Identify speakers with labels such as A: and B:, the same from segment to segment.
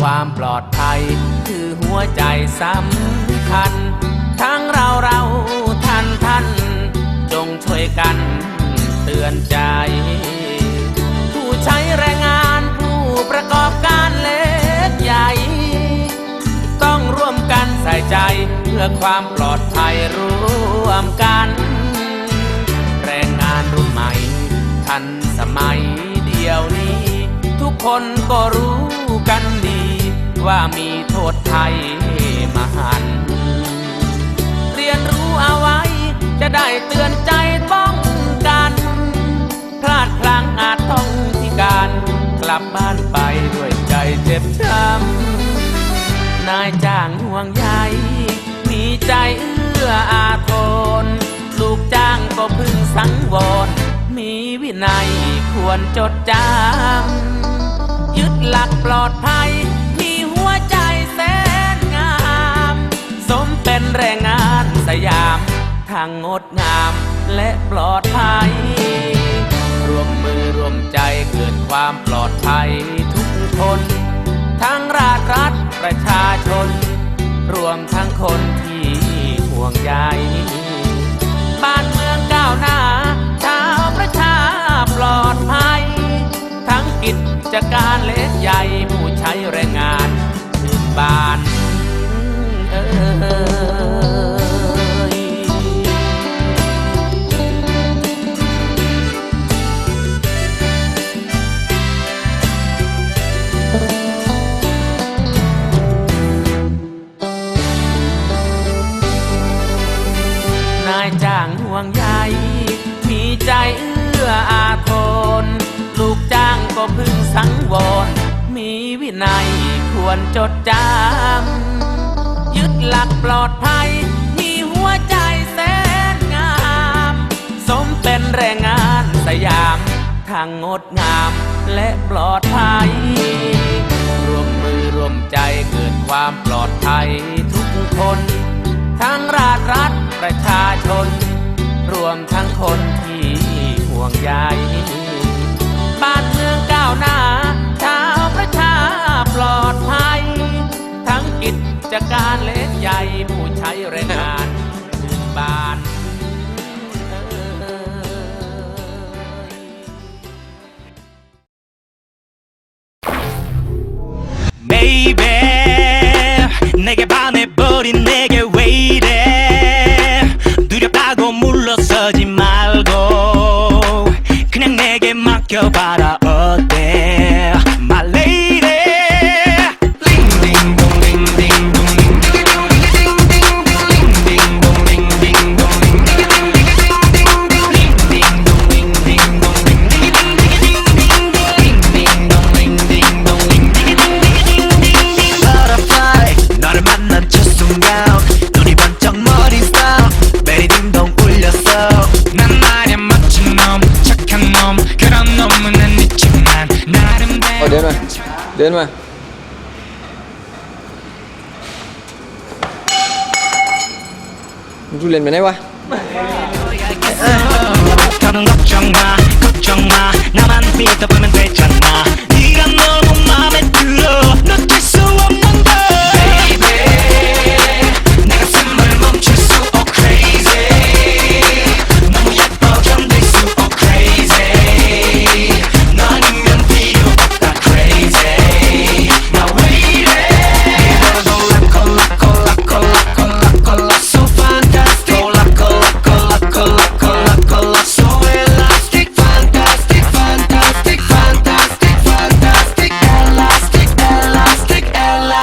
A: ความปลอดภัย คือหัวใจสำคัญ ทั้งเราเราท่านท่าน จงช่วยกันเตือนใจ ผู้ใช้แรงงานผู้ประกอบการเล็กใหญ่ ต้องร่วมกันใส่ใจเพื่อความปลอดภัยร่วมกัน แรงงานรุ่นใหม่ทันสมัยเดียวนี้ ทุกคนก็รู้กัน ว่ามีโทษไทยมหัน เรียนรู้เอาไว้ จะได้เตือนใจป้องกัน พลาดพลั้งอาจต้องพิการ กลับบ้านไปด้วยใจเจ็บช้ำ นายจ้างห่วงใยมีใจเอื้ออาทรลูกจ้างก็พึงสังวร มีวินัยควรจดจำ ยึดหลักปลอดภัย เป็นแรงงานสยามทางงดงามและปลอดภัย รวมมือรวมใจเกิดความปลอดภัยทุกคน ทั้งราชรัฐประชาชน รวมทั้งคนที่ห่วงใยบ้านเมืองก้าวหน้า ชาวประชาปลอดภัย ทั้งกิจการเล็กใหญ่ผู้ใช้แรงงานชื่นบาน เอย วรจดจำยึดหลักปลอดภัย มีหัวใจแสนงาม สมเป็นแรงงานสยามทางงดงามและปลอดภัย รวมมือรวมใจเกิดความปลอดภัยทุกคน จากการเล็กใหญ่ผู้ใช้แรงงานชื่นบานเอ่
B: เอา
C: 나름대로
B: เดินมา เดินมามึงทุเรียนไปไหนวะ
C: 더는 걱정 마 걱정 마 나만 믿어보면 되잖아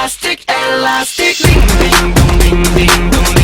C: elastic elastic. Ding ding dong ding ding dong